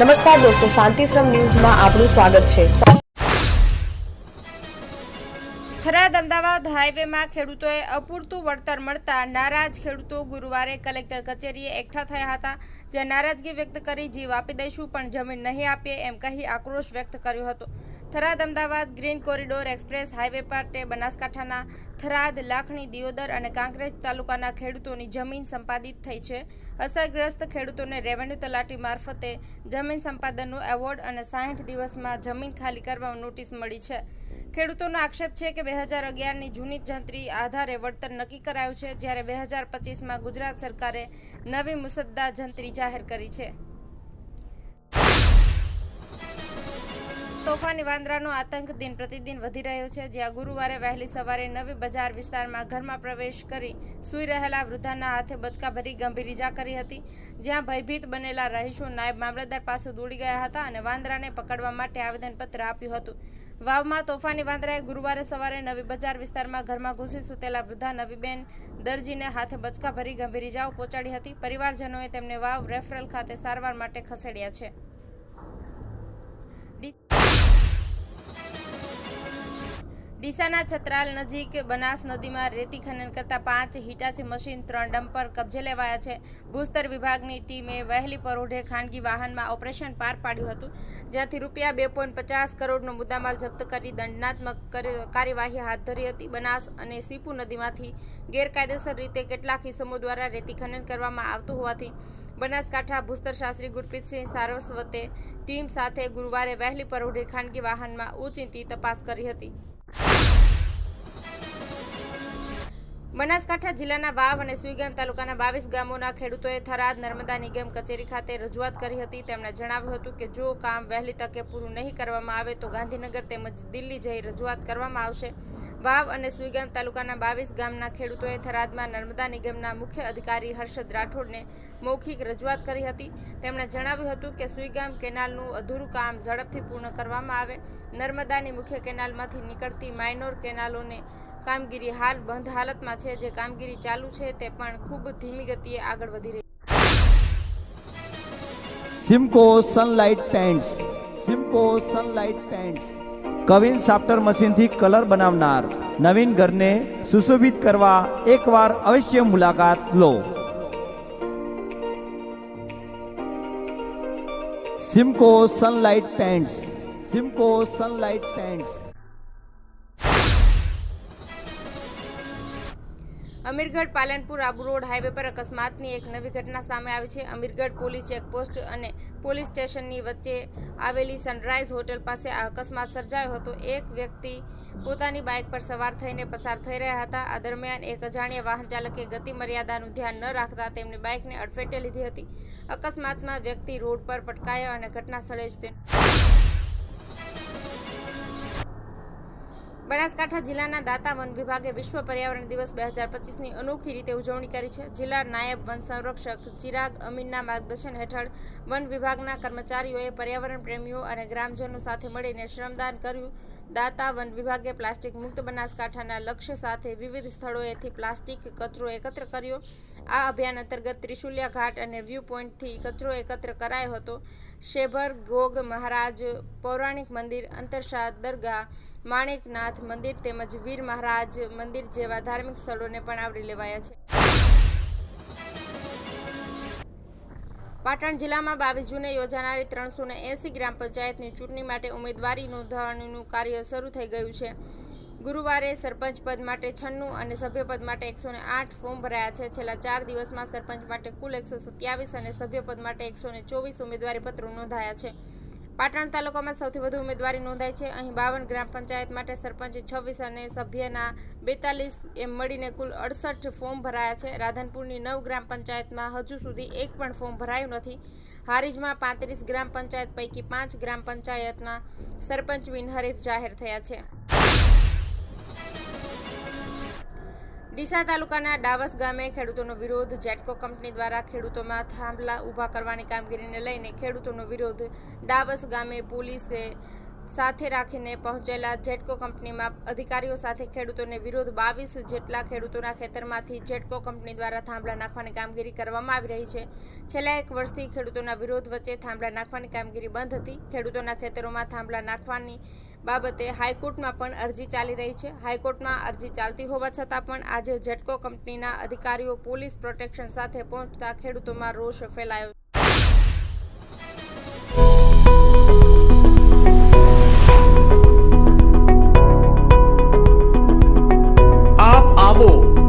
નમસ્કાર દોસ્તો, શાંતિશ્રમ ન્યૂઝમાં આપનું સ્વાગત છે. થરાદ અમદાવાદ હાઈવેમાં ખેડૂતોએ અપૂરતું વળતર મળતા નારાજ ખેડૂતો ગુરુવારે કલેક્ટર કચેરીએ એકઠા થયા હતા. જે નારાજગી વ્યક્ત કરી, જીવ આપી દઈશું, પણ જમીન નહીં આપીએ, એમ કહી આક્રોશ વ્યક્ત કર્યો હતો. Tharad Ahmedabad green corridor express highway તે બનાસકાંઠાના થરાદ, લાખણી, દિયોદર અને કાંકરેજ તાલુકાના ખેડૂતોની જમીન સંપાદિત થઈ છે. અસરગ્રસ્ત ખેડૂતોને રેવન્યુ તલાટી મારફતે જમીન સંપાદનનો એવોર્ડ અને સાહીઠ દિવસમાં જમીન ખાલી કરવા નોટિસ મળી છે. ખેડૂતોનો આક્ષેપ છે કે બે હજાર અગિયારની જૂની જંત્રી આધારે વળતર નક્કી કરાયું છે, જ્યારે બે હજાર પચીસમાં ગુજરાત સરકારે નવી મુસદ્દા જંત્રી જાહેર કરી છે. તોફાની વાંદરાનો આતંક દિન પ્રતિદિન વધી રહ્યો છે. જ્યાં ગુરુવારે વહેલી સવારે નવી બજાર વિસ્તારમાં ઘરમાં પ્રવેશ કરી સૂઈ રહેલા વૃદ્ધાના હાથે બચકા ભરી ગંભીર ઇજા કરી હતી. જ્યાં ભયભીત બનેલા રહીશો નાયબ મામલતદાર પાસે દોડી ગયા હતા અને વાંદરાને પકડવા માટે આવેદનપત્ર આપ્યું હતું. વાવમાં તોફાની વાંદરાએ ગુરુવારે સવારે નવી બજાર વિસ્તારમાં ઘરમાં ઘૂસી સૂતેલા વૃદ્ધા નવીબેન દરજીને હાથે બચકા ભરી ગંભીર ઇજાઓ પહોંચાડી હતી. પરિવારજનોએ તેમને વાવ રેફરલ ખાતે સારવાર માટે ખસેડ્યા છે. ડીસાના છત્રાલ નજીક બનાસ નદીમાં રેતી ખનન કરતા પાંચ હિટાચી મશીન, ત્રણ ડમ્પર કબજે લેવાયા છે. ભૂસ્તર વિભાગની ટીમે વહેલી પરોઢે ખાનગી વાહનમાં ઓપરેશન પાર પાડ્યું હતું, જ્યાંથી રૂપિયા બે પોઈન્ટ પચાસ કરોડનો મુદ્દામાલ જપ્ત કરી દંડનાત્મક કાર્યવાહી હાથ ધરી હતી. બનાસ અને સીપુ નદીમાંથી ગેરકાયદેસર રીતે કેટલાક ઇસમો દ્વારા રેતી ખનન કરવામાં આવતું હોવાથી બનાસકાંઠા ભૂસ્તર શાસ્ત્રી ગુરપ્રીતસિંહ સારસ્વતે ટીમ સાથે ગુરુવારે વહેલી પરોઢે ખાનગી વાહનમાં ઉચિંતી તપાસ કરી હતી. બનાસકાંઠા જિલ્લાના વાવ અને સુઈગામ તાલુકાના બાવીસ ગામોના ખેડૂતોએ થરાદ નર્મદા નિગમ કચેરી ખાતે રજૂઆત કરી હતી. તેમણે જણાવ્યું હતું કે જો કામ વહેલી તકે પૂરું નહીં કરવામાં આવે તો ગાંધીનગર તેમજ દિલ્હી જઈ રજૂઆત કરવામાં આવશે. વાવ અને સુઈગામ તાલુકાના બાવીસ ગામના ખેડૂતોએ થરાદમાં નર્મદા નિગમના મુખ્ય અધિકારી હર્ષદ રાઠોડને મૌખિક રજૂઆત કરી હતી. તેમણે જણાવ્યું હતું કે સુઈગામ કેનાલનું અધૂરું કામ ઝડપથી પૂર્ણ કરવામાં આવે. નર્મદાની મુખ્ય કેનાલમાંથી નીકળતી માઇનોર કેનાલોને કામગીરી હાલ બંધ હાલતમાં છે. જે કામગીરી ચાલુ છે તે પણ ખૂબ ધીમી ગતિએ આગળ વધી રહી Simco sunlight paints Simco sunlight paints queen સાફ્ટર મશીનથી કલર બનાવનાર નવીન ઘરને સુશોભિત કરવા એકવાર અવશ્ય મુલાકાત લો. Simco Sunlight Pants Simco Sunlight Pants Amirgadh Palanpur Abu road highway પર અકસ્માતની એક નવી ઘટના સામે આવી છે. અમીરગઢ પોલીસ ચેકપોસ્ટ અને પોલીસ સ્ટેશનની વચ્ચે આવેલી સનરાઈઝ હોટેલ પાસે આ અકસ્માત સર્જાયો હતો. એક વ્યક્તિ પોતાની બાઇક પર સવાર થઈને પસાર થઈ રહ્યા હતા. આ દરમિયાન એક અજાણ્યા વાહન ચાલકે ગતિ મર્યાદાનું ધ્યાન ન રાખતા તેમની બાઇકને અડફેટે લીધી હતી. અકસ્માતમાં વ્યક્તિ રોડ પર પટકાયો અને ઘટના સ્થળે જ તે બનાસકાંઠા જિલ્લાના દાતા વન વિભાગે વિશ્વ પર્યાવરણ દિવસ બે હજાર પચીસની અનોખી રીતે ઉજવણી કરી છે. જિલ્લા નાયબ વન સંરક્ષક ચિરાગ અમીનના માર્ગદર્શન હેઠળ વન વિભાગના કર્મચારીઓએ પર્યાવરણ પ્રેમીઓ અને ગ્રામજનો સાથે મળીને શ્રમદાન કર્યું. દાતા વન વિભાગે પ્લાસ્ટિક મુક્ત બનાસકાંઠાના લક્ષ્ય સાથે વિવિધ સ્થળોએથી પ્લાસ્ટિક કચરો એકત્ર કર્યો. આ અભિયાન અંતર્ગત ત્રિશુલિયા ઘાટ અને વ્યૂ પોઈન્ટથી કચરો એકત્ર કરાયો હતો. શેભર ગોગ મહારાજ પૌરાણિક મંદિર, અંતરશાહ દરગાહ, માણેકનાથ મંદિર તેમજ વીર મહારાજ મંદિર જેવા ધાર્મિક સ્થળોને પણ આવરી લેવાયા છે. પાટણ જિલ્લામાં બાવીસ જૂને યોજાનારી ત્રણસો ને એંસી ગ્રામ પંચાયતની ચૂંટણી માટે ઉમેદવારી નોંધણીનું કાર્ય શરૂ થઈ ગયું છે. ગુરુવારે સરપંચ પદ માટે છન્નું અને સભ્યપદ માટે એકસો ને આઠ ફોર્મ ભરાયા છે. છેલ્લા ચાર દિવસમાં સરપંચ માટે કુલ એકસો સત્યાવીસ અને સભ્યપદ માટે એકસો ને ચોવીસ ઉમેદવારી પત્રો નોંધાયા છે. પાટણ તાલુકામાં સૌથી વધુ ઉમેદવારી નોંધાઈ છે. અહીં બાવન ગ્રામ પંચાયત માટે સરપંચ છવ્વીસ અને સભ્યના બેતાલીસ એમ મળીને કુલ અડસઠ ફોર્મ ભરાયા છે. રાધનપુરની નવ ગ્રામ પંચાયતમાં હજુ સુધી એક પણ ફોર્મ ભરાયું નથી. હારીજમાં પાંત્રીસ ગ્રામ પંચાયત પૈકી પાંચ ગ્રામ પંચાયતમાં સરપંચ બિનહરીફ જાહેર થયા છે. ડીસા તાલુકાના ડાવસ ગામે ખેડૂતોનો વિરોધ જેટકો કંપની દ્વારા ખેડૂતોમાં થાંભલા ઊભા કરવાની કામગીરીને લઈને ખેડૂતોનો વિરોધ ડાવસ ગામે પોલીસે સાથે રાખીને પહોંચેલા જેટકો કંપનીમાં અધિકારીઓ સાથે ખેડૂતોને વિરોધ બાવીસ જેટલા ખેડૂતોના ખેતરમાંથી જેટકો કંપની દ્વારા થાંભલા નાખવાની કામગીરી કરવામાં આવી રહી છે. છેલ્લા એક વર્ષથી ખેડૂતોના વિરોધ વચ્ચે થાંભલા નાખવાની કામગીરી બંધ હતી. ખેડૂતોના ખેતરોમાં થાંભલા નાખવાની બાબતે હાઈકોર્ટમાં પણ અરજી ચાલી રહી છે. હાઈકોર્ટમાં અરજી ચાલતી હોવા છતાં પણ આજે જેટકો કંપનીના અધિકારીઓ પોલીસ પ્રોટેક્શન સાથે પહોંચતા ખેડૂતોમાં રોષ ફેલાયો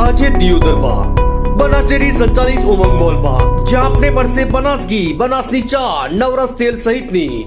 આજે દિયોદરમાં. બનાસ ડેરી સંચાલિત ઉમંગ મોલમાં. જ્યાં આપને મળશે બનાસ ઘી બનાસની ચા, નવરસ તેલ સહિતની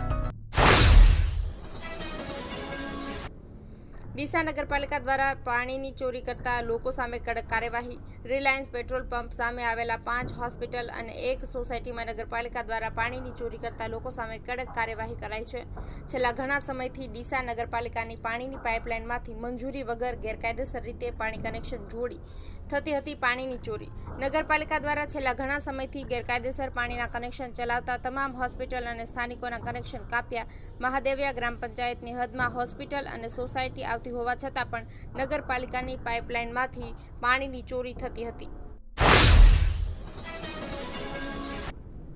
ડીસા નગરપાલિકા દ્વારા પાણીની ચોરી કરતા લોકો સામે કડક કાર્યવાહી, રિલાયન્સ પેટ્રોલ પંપ સામે આવેલા પાંચ હોસ્પિટલ અને એક સોસાયટીમાં નગરપાલિકા દ્વારા પાણીની ચોરી કરતા લોકો સામે કડક કાર્યવાહી કરાઈ છે. છેલ્લા ઘણા સમયથી ડીસા નગરપાલિકાની પાણીની પાઇપલાઇનમાંથી મંજૂરી વગર ગેરકાયદેસર રીતે પાણી કનેક્શન જોડી થતી હતી પાણીની ચોરી. નગરપાલિકા દ્વારા છેલ્લા ઘણા સમયથી ગેરકાયદેસર પાણીના કનેક્શન ચલાવતા તમામ હોસ્પિટલ અને સ્થાનિકોના કનેક્શન કાપ્યા. મહાદેવિયા ગ્રામ પંચાયતની હદમાં હોસ્પિટલ અને સોસાયટી આવતી હોવા છતાં પણ નગરપાલિકાની પાઇપલાઇનમાંથી પાણીની ચોરી થતી હતી.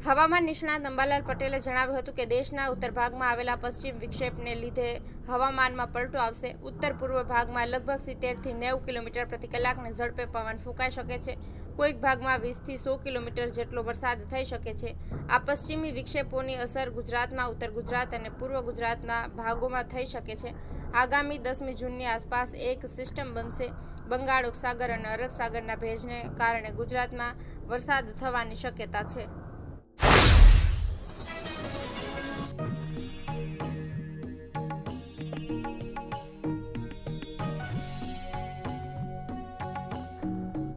હવામાન નિષ્ણાત અંબાલાલ પટેલે જણાવ્યું હતું કે દેશના ઉત્તર ભાગમાં આવેલા પશ્ચિમ વિક્ષેપને લીધે હવામાનમાં પલટો આવશે. ઉત્તર પૂર્વ ભાગમાં લગભગ સિત્તેરથી નેવું કિલોમીટર પ્રતિ કલાકની ઝડપે પવન ફૂંકાઈ શકે છે. કોઈક ભાગમાં વીસથી સો કિલોમીટર જેટલો વરસાદ થઈ શકે છે. આ પશ્ચિમી વિક્ષેપોની અસર ગુજરાતમાં, ઉત્તર ગુજરાત અને પૂર્વ ગુજરાતના ભાગોમાં થઈ શકે છે. આગામી દસમી જૂનની આસપાસ એક સિસ્ટમ બનશે. બંગાળ ઉપસાગર અને અરબ સાગરના ભેજને કારણે ગુજરાતમાં વરસાદ થવાની શક્યતા છે.